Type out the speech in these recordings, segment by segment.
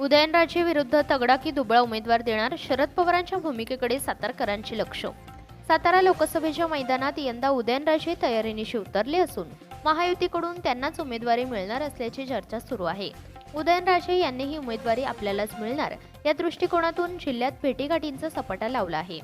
उदयनराजे विरुद्ध तगडा की दुबळा उमेदवार देणार शरद पवारांच्या भूमिकेकडे सातारकरांचे लक्ष. सातारा लोकसभेच्या मैदानात यंदा उदयनराजे तयारीनिशी उतरले असून महायुतीकडून त्यांनाच उमेदवारी मिळणार असल्याची चर्चा सुरू आहे. उदयनराजे यांनी ही उमेदवारी आपल्यालाच मिळणार या दृष्टिकोनातून जिल्ह्यात भेटीगाठींचा सपाटा लावला आहे.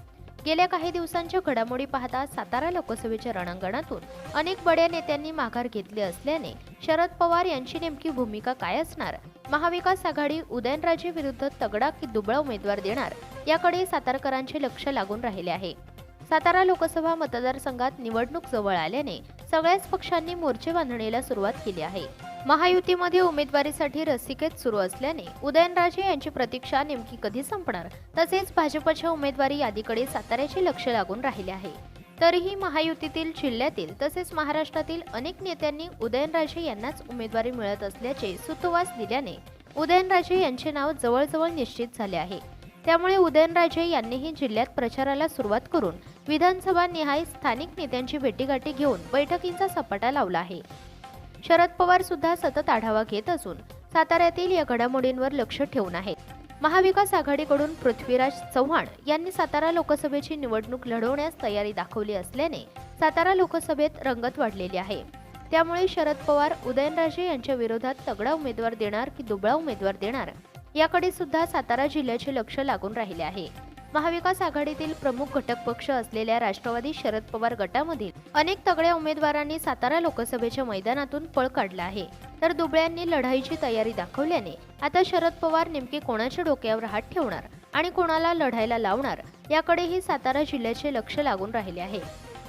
गेल्या काही दिवसांच्या घडामोडी पाहता सातारा लोकसभेच्या रणांगणातून अनेक बड्या नेत्यांनी माघार घेतली असल्याने शरद पवार यांची नेमकी भूमिका काय असणार? महाविकास आघाडी उदयनराजे विरुद्ध तगडा की दुबळा उमेदवार देणार? याकडे सातारकरांचे लक्ष लागून राहिले आहे. सातारा लोकसभा मतदारसंघात निवडणूक जवळ आल्याने सगळ्याच पक्षांनी मोर्चे बांधणीला सुरुवात केली आहे. महायुतीमध्ये उमेदवारीसाठी रसिकेत सुरू असल्याने उदयनराजे यांची प्रतीक्षा नेमकी कधी संपणार? तसेच भाजपच्या उमेदवारी यादीकडे साताऱ्याचे लक्ष लागून राहिले आहे. तरीही महायुतीतील जिल्ह्यातील तसेच महाराष्ट्रातील अनेक नेत्यांनी उदयनराजे यांनाच उमेदवारी मिळत असल्याचे सुतोवास दिल्याने उदयनराजे यांचे नाव जवळजवळ निश्चित झाले आहे. त्यामुळे उदयनराजे यांनीही जिल्ह्यात प्रचाराला सुरुवात करून विधानसभा निहाय स्थानिक नेत्यांची भेटीगाठी घेऊन बैठकींचा सपाटा लावला आहे. शरद पवार सुद्धा सतत आढावा घेत असून साताऱ्यातील या घडामोडींवर लक्ष ठेवून आहेत. महाविकास आघाडीकडून पृथ्वीराज चव्हाण यांनी सातारा लोकसभेची निवडणूक लढवण्यास तयारी दाखवली असल्याने सातारा लोकसभेत रंगत वाढलेली आहे. त्यामुळे शरद पवार उदयनराजे यांच्या विरोधात तगडा उमेदवार देणार की दुबळा उमेदवार देणार? याकडे सुद्धा सातारा जिल्ह्याचे लक्ष लागून राहिले आहे. महाविकास आघाडीतील प्रमुख घटक पक्ष असलेल्या राष्ट्रवादी शरद पवार गटामधील अनेक तगड्या उमेदवारांनी सातारा लोकसभेच्या मैदानातून पळ काढला आहे. तर दुबळ्यांनी लढाईची तयारी दाखवल्याने आता शरद पवार नेमके कोणाच्या डोक्यावर हात ठेवणार आणि कोणाला लढायला लावणार याकडेही सातारा जिल्ह्याचे लक्ष लागून राहिले आहे.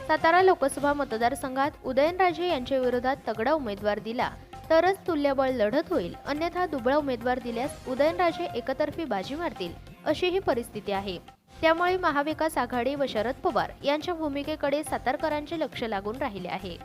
सातारा लोकसभा मतदारसंघात उदयनराजे यांच्या विरोधात तगडा उमेदवार दिला तरच तुल्यबळ लढत होईल. अन्यथा दुबळा उमेदवार दिल्यास उदयनराजे एकतर्फी बाजी मारतील. अशी ही परिस्थिती आहे. त्यामुळे महाविकास आघाडी व शरद पवार यांच्या भूमिकेकडे सातारकरांचे लक्ष लागून राहिले आहे.